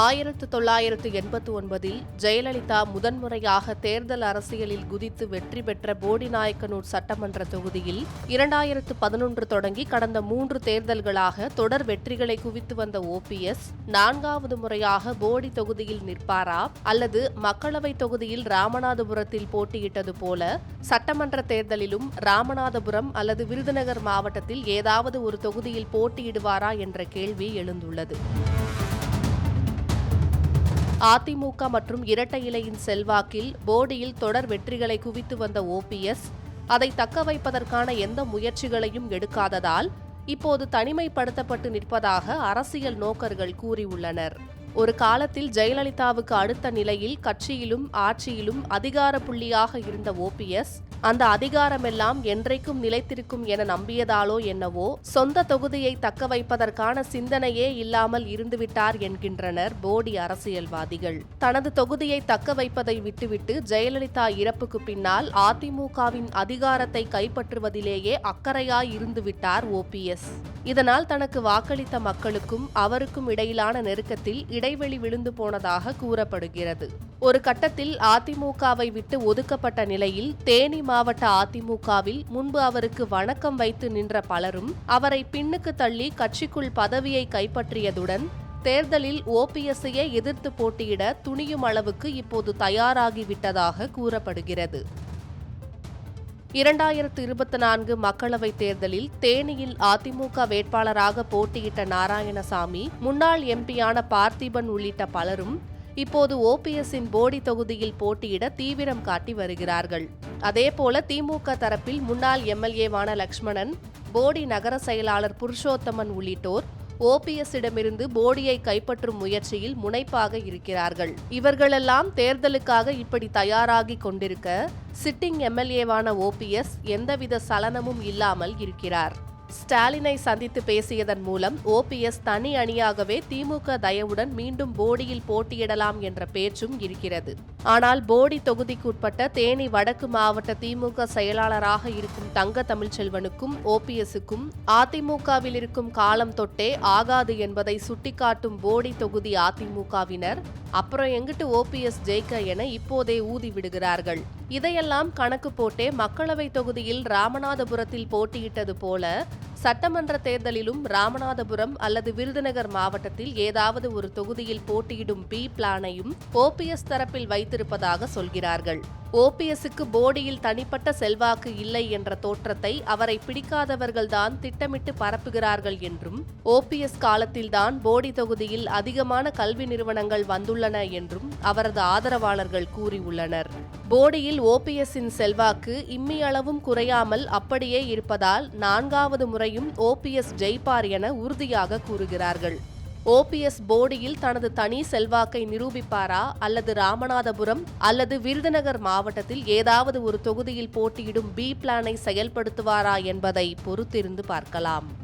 ஆயிரத்து தொள்ளாயிரத்து எண்பத்து ஒன்பதில் ஜெயலலிதா முதன்முறையாக தேர்தல் அரசியலில் குதித்து வெற்றி பெற்ற போடிநாயக்கனூர் சட்டமன்ற தொகுதியில் இரண்டாயிரத்து பதினொன்று தொடங்கி கடந்த மூன்று தேர்தல்களாக தொடர் வெற்றிகளை குவித்து வந்த ஓபிஎஸ் நான்காவது முறையாக போடி தொகுதியில் நிற்பாரா அல்லது மக்களவை தொகுதியில் ராமநாதபுரத்தில் போட்டியிட்டது போல சட்டமன்ற தேர்தலிலும் ராமநாதபுரம் அல்லது விருதுநகர் மாவட்டத்தில் ஏதாவது ஒரு தொகுதியில் போட்டியிடுவாரா என்ற கேள்வி எழுந்துள்ளது. அதிமுக மற்றும் இரட்டை இலையின் செல்வாக்கில் போடியில் தொடர் வெற்றிகளை குவித்து வந்த ஓபிஎஸ் அதை தக்க வைப்பதற்கான எந்த முயற்சிகளையும் எடுக்காததால் இப்போது தனிமைப்படுத்தப்பட்டு நிற்பதாக அரசியல் நோக்கர்கள் கூறியுள்ளனர். ஒரு காலத்தில் ஜெயலலிதாவுக்கு அடுத்த நிலையில் கட்சியிலும் ஆட்சியிலும் அதிகார புள்ளியாக இருந்த ஓபிஎஸ் அந்த அதிகாரமெல்லாம் என்றைக்கும் நிலைத்திருக்கும் என நம்பியதாலோ என்னவோ சொந்த தொகுதியை தக்க வைப்பதற்கான சிந்தனையே இல்லாமல் இருந்துவிட்டார் என்கின்றனர் போடி அரசியல்வாதிகள். தனது தொகுதியை தக்க வைப்பதை விட்டுவிட்டு ஜெயலலிதா இறப்புக்கு பின்னால் அதிமுகவின் அதிகாரத்தை கைப்பற்றுவதிலேயே அக்கறையாய் இருந்துவிட்டார் ஓபிஎஸ் இதனால் தனக்கு வாக்களித்த மக்களுக்கும் அவருக்கும் இடையிலான நெருக்கத்தில் இடைவெளி விழுந்து போனதாக கூறப்படுகிறது. ஒரு கட்டத்தில் அதிமுகவை விட்டு ஒதுக்கப்பட்ட நிலையில் தேனி மாவட்ட அதிமுகவில் முன்பு அவருக்கு வணக்கம் வைத்து நின்ற பலரும் அவரை பின்னுக்கு தள்ளி கட்சிக்குள் பதவியை கைப்பற்றியதுடன் தேர்தலில் ஓபிஎஸ்ஐயை எதிர்த்து போட்டியிட துணியும் அளவுக்கு இப்போது தயாராகிவிட்டதாக கூறப்படுகிறது. இரண்டாயிரத்து இருபத்தி நான்கு மக்களவைத் தேர்தலில் தேனியில் அதிமுக வேட்பாளராக போட்டியிட்ட நாராயணசாமி முன்னாள் எம்பியான பார்த்திபன் உள்ளிட்ட பலரும் இப்போது ஓபிஎஸ்ஸின் போடி தொகுதியில் போட்டியிட தீவிரம் காட்டி வருகிறார்கள். அதேபோல திமுக தரப்பில் முன்னாள் எம்எல்ஏவான லக்ஷ்மணன் போடி நகர செயலாளர் புருஷோத்தமன் உள்ளிட்டோர் ஓபிஎஸ்ஸிடமிருந்து போடியை கைப்பற்றும் முயற்சியில் முனைப்பாக இருக்கிறார்கள். இவர்களெல்லாம் தேர்தலுக்காக இப்படி தயாராகி கொண்டிருக்க சிட்டிங் எம்எல்ஏவான ஓபிஎஸ் எந்தவித சலனமும் இல்லாமல் இருக்கிறார். ஸ்டாலினை சந்தித்து பேசியதன் மூலம் ஓபிஎஸ் தனி அணியாகவே திமுக தயவுடன் மீண்டும் போடியில் போட்டியிடலாம் என்ற பேச்சும் இருக்கிறது. ஆனால் போடி தொகுதிக்குட்பட்ட தேனி வடக்கு மாவட்ட திமுக செயலாளராக இருக்கும் தங்க தமிழ்ச்செல்வனுக்கும் ஓபிஎஸ்ஸுக்கும் அதிமுகவில் இருக்கும் காலம் தொட்டே ஆகாது என்பதை சுட்டிக்காட்டும் போடி தொகுதி அதிமுகவினர் அப்புறம் எங்கிட்டு ஓபிஎஸ் ஜெயிக்க என இப்போதே ஊதி விடுகிறார்கள். இதையெல்லாம் கணக்கு போட்டே மக்களவை தொகுதியில் ராமநாதபுரத்தில் போட்டியிட்டது போல சட்டமன்ற தேர்தலிலும் ராமநாதபுரம் அல்லது விருதுநகர் மாவட்டத்தில் ஏதாவது ஒரு தொகுதியில் போட்டியிடும் பி பிளானையும் ஓபிஎஸ் தரப்பில் வைத்திருப்பதாக சொல்கிறார்கள். ஓபிஎஸ்க்கு போடியில் தனிப்பட்ட செல்வாக்கு இல்லை என்ற தோற்றத்தை அவரை பிடிக்காதவர்கள்தான் திட்டமிட்டு பரப்புகிறார்கள் என்றும் ஓபிஎஸ் காலத்தில்தான் போடி தொகுதியில் அதிகமான கல்வி நிறுவனங்கள் வந்துள்ளன என்றும் அவரது ஆதரவாளர்கள் கூறியுள்ளனர். போடியில் ஓபிஎஸ்ஸின் செல்வாக்கு இம்மியளவும் குறையாமல் அப்படியே இருப்பதால் நான்காவது முறையும் ஓபிஎஸ் ஜெயிப்பார் என உறுதியாக கூறுகிறார்கள். ஓபிஎஸ் போடியில் தனது தனி செல்வாக்கை நிரூபிப்பாரா அல்லது ராமநாதபுரம் அல்லது விருதுநகர் மாவட்டத்தில் ஏதாவது ஒரு தொகுதியில் போட்டியிடும் பி பிளானை செயல்படுத்துவாரா என்பதை பொறுத்திருந்து பார்க்கலாம்.